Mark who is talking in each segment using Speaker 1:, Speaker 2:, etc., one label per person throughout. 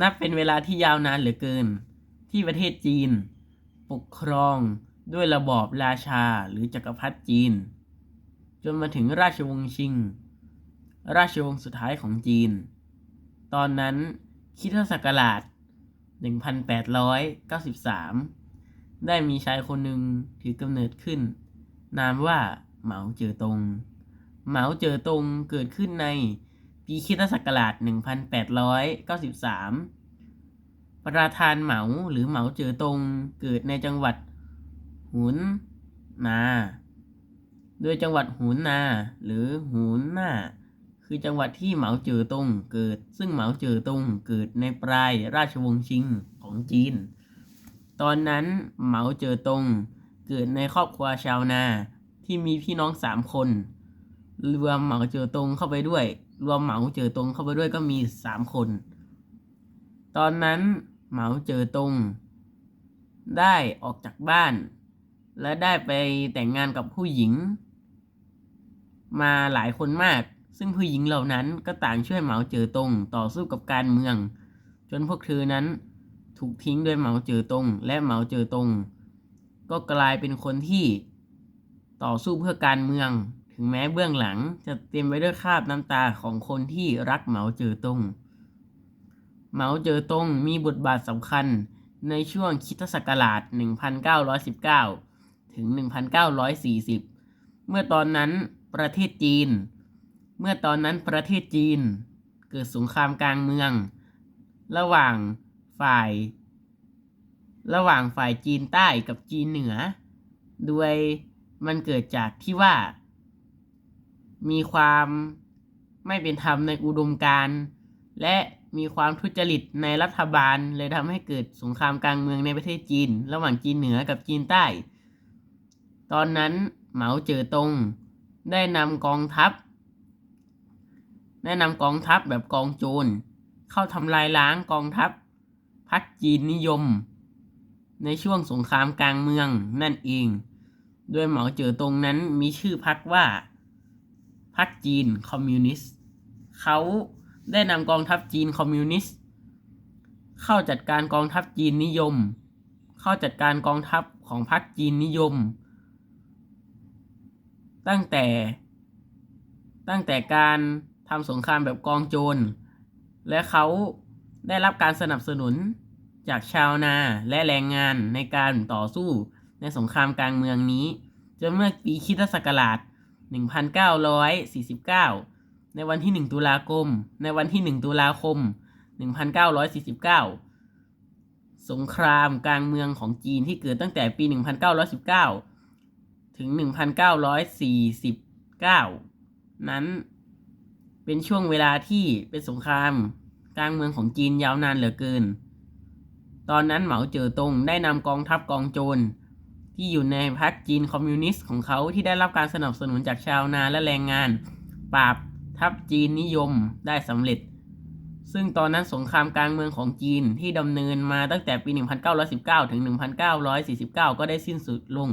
Speaker 1: นับเป็นเวลาที่ยาวนานเหลือเกิน ที่ประเทศจีน ปกครองด้วยระบอบราชาหรือจักรพรรดิจีน จนมาถึงราชวงศ์ชิง ราชวงศ์สุดท้ายของจีน ตอนนั้นคริดศักราช 1893 ได้มีชายคนหนึ่งถือกำเนิดขึ้น นามว่าเหมาเจ๋อตง เหมาเจ๋อตงเกิดขึ้นใน ปีคริสตศักราช 1893 ประธานเหมาหรือเหมาเจ๋อตงเกิดในจังหวัดหุนนาโดยจังหวัดหุนนา หรือหุนนาคือจังหวัดที่เหมาเจ๋อตงเกิด ซึ่งเหมาเจ๋อตงเกิดในปลายราชวงศ์ชิงของจีน ตอนนั้นเหมาเจ๋อตงเกิดในครอบครัวชาวนาที่มีพี่น้องสามคน รวมเหมาเจอตงเข้าไปด้วย รวมเหมาเจอตงเข้าไปด้วยก็มีสามคน ตอนนั้นเหมาเจอตงได้ออกจากบ้าน และได้ไปแต่งงานกับผู้หญิง มาหลายคนมาก ซึ่งผู้หญิงเหล่านั้นก็ต่างช่วยเหมาเจอตงต่อสู้กับการเมือง จนพวกเธอนั้นถูกทิ้งโดยเหมาเจอตงและเหมาเจอตงก็กลายเป็นคนที่ต่อสู้เพื่อการเมือง ถึงแม้เบื้องหลังจะเต็มไปด้วยคราบน้ำตาของคนที่รักเหมาเจ๋อตง เหมาเจ๋อตงมีบทบาทสำคัญในช่วงคริสตศักราช 1919 ถึง 1940 เมื่อตอนนั้นประเทศจีน เมื่อตอนนั้นประเทศจีน เกิดสงครามกลางเมือง ระหว่างฝ่าย ระหว่างฝ่ายจีนใต้กับจีนเหนือ โดยมันเกิดจากที่ว่า มีความไม่เป็นธรรมในอุดมการณ์และมีความทุจริตในรัฐบาล เลยทำให้เกิดสงครามกลางเมืองในประเทศจีน ระหว่างจีนเหนือกับจีนใต้ ตอนนั้นเหมาเจ๋อตงได้นำกองทัพ ได้นำกองทัพแบบกองโจรเข้าทำลายล้างกองทัพพรรคจีนนิยม ในช่วงสงครามกลางเมืองนั่นเอง โดยเหมาเจ๋อตงนั้นมีชื่อพรรคว่า พรรคจีนคอมมิวนิสต์เขาได้นำกองทัพจีนคอมมิวนิสต์เข้าจัดการกองทัพจีนนิยม เข้าจัดการกองทัพของพรรคจีนนิยม ตั้งแต่ ตั้งแต่การทำสงครามแบบกองโจร และเขาได้รับการสนับสนุนจากชาวนาและแรงงานในการต่อสู้ในสงครามกลางเมืองนี้ จนเมื่อปีคริสตศักราช 1949 ในวันที่ 1 ตุลาคม ในวันที่ 1 ตุลาคม 1949 สงครามกลางเมืองของจีนที่เกิดตั้งแต่ปี 1919 ถึง 1949 นั้นเป็นช่วงเวลาที่เป็นสงครามกลางเมืองของจีนยาวนานเหลือเกิน ตอนนั้นเหมาเจ๋อตงได้นำกองทัพกองโจร ที่อยู่ในพรรคจีนคอมมิวนิสต์ของเขาที่ได้รับการสนับสนุนจากชาวนาและแรงงาน ปราบทัพจีนนิยมได้สำเร็จ ซึ่งตอนนั้นสงครามกลางเมืองของจีนที่ดำเนินมาตั้งแต่ปี 1919 ถึง 1949 ก็ได้สิ้นสุดลง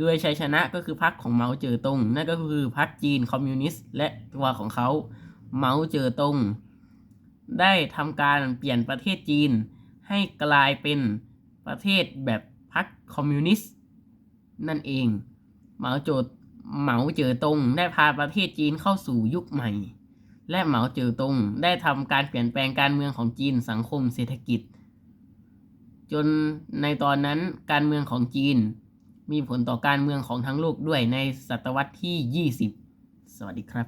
Speaker 1: ด้วยชัยชนะก็คือพรรคของเหมาเจ๋อตง นั่นก็คือพรรคจีนคอมมิวนิสต์และตัวของเขาเหมาเจ๋อตง ได้ทำการเปลี่ยนประเทศจีนให้กลายเป็นประเทศแบบ พรรคคอมมิวนิสต์นั่นเอง เหมาโจดเหมาเจ๋อตงได้พาประเทศจีนเข้าสู่ยุคใหม่ และเหมาเจ๋อตงได้ทำการเปลี่ยนแปลงการเมืองของจีนสังคมเศรษฐกิจ จนในตอนนั้นการเมืองของจีน มีผลต่อการเมืองของทั้งโลกด้วยในศตวรรษที่ 20 สวัสดีครับ